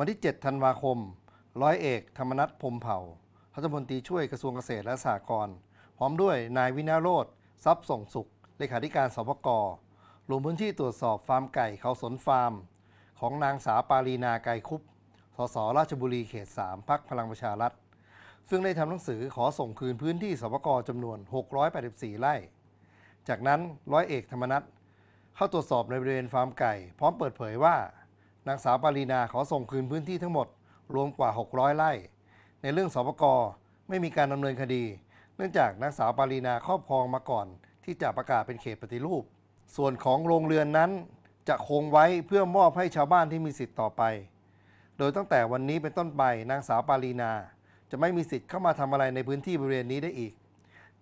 วันที่ 7 ธันวาคม ร้อยเอกธรรมนัฐพมเผ่า รัฐมนตรีช่วยกระทรวงเกษตรและสหกรณ์ พร้อมด้วยนายวินาโรธทรัพย์ส่งสุข เลขาธิการสปกลงพื้นที่ตรวจสอบฟาร์มไก่เขาสนฟาร์ม ของนางสาวปารีนาไกรคุป สสราชบุรีเขต 3 พักพลังประชารัฐ ซึ่งได้ทำหนังสือขอส่งคืนพื้นที่สปกจำนวน 684 ไร่ จากนั้นร้อยเอกธรรมนัฐเข้าตรวจสอบในบริเวณฟาร์มไก่ พร้อมเปิดเผยว่า นางสาวปารีนาขอส่งคืนพื้นที่ทั้งหมดรวมกว่า 600 ไร่ ในเรื่องสปกไม่มีการดำเนินคดี เนื่องจากนางสาวปารีนาครอบครองมาก่อน ที่จะประกาศเป็นเขตปฏิรูป ส่วนของโรงเรือนนั้นจะคงไว้เพื่อมอบให้ชาวบ้านที่มีสิทธิ์ต่อไป โดยตั้งแต่วันนี้เป็นต้นไปนางสาวปารีนา จะไม่มีสิทธิ์เข้ามาทำอะไรในพื้นที่บริเวณนี้ได้อีก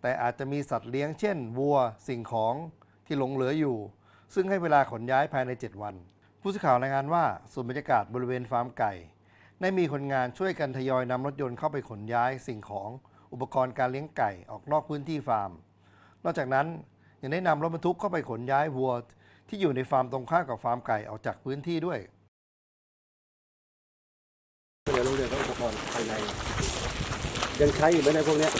แต่อาจจะมีสัตว์เลี้ยงเช่น วัว สิ่งของที่หลงเหลืออยู่ ซึ่งให้เวลาขนย้ายภายใน 7 วัน ผู้สื่อข่าวรายงานว่าส่วนบรรยากาศบริเวณฟาร์มไก่ ได้มีคนงานช่วยกันทยอยนำรถยนต์เข้าไปขนย้ายสิ่งของอุปกรณ์การเลี้ยงไก่ออกนอกพื้นที่ฟาร์ม นอกจากนั้นยังได้นำรถบรรทุกเข้าไปขนย้ายวัว ที่อยู่ในฟาร์มตรงข้ามกับฟาร์มไก่ออกจากพื้นที่ด้วยเดี๋ยวโรงเรียนก็อุปกรณ์ภายในยังใช้อยู่ไหมในพวกนี้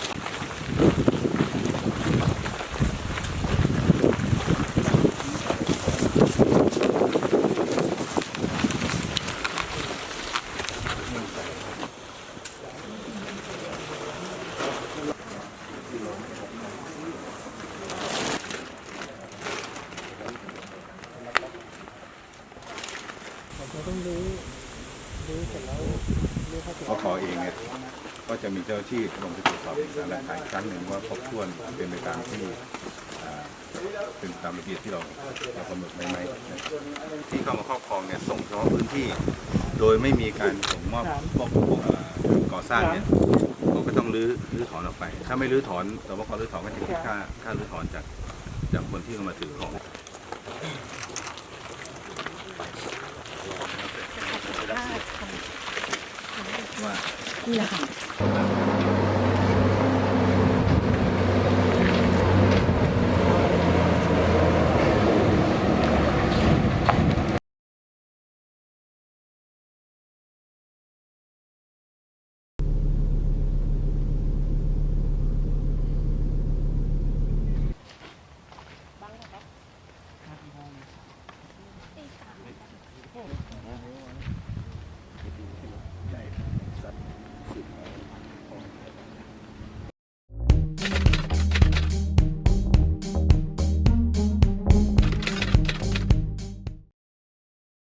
เนี้ยพขอเองเนี่ยก็จะมีเจ้าหน้าที่ลงไปตรวจสอบเอกสารหลักฐานอีกครั้งหนึ่งว่าครบถ้วนเป็นไปตามที่อ่าเป็นตามระเบียบที่เราเรากำหนดไว้ไหมนะที่เข้ามาครอบครองเนี่ยส่งเฉพาะพื้นที่ โดยไม่มีการส่งมอบพวกพวกอ่าก่อสร้างเนี่ยเราก็ต้องรื้อรื้อถอนออกไป ถ้าไม่รื้อถอนสวกรื้อถอนก็จะคิดค่าค่ารื้อถอนจากจากคนที่เข้ามาถือของ 皆さん。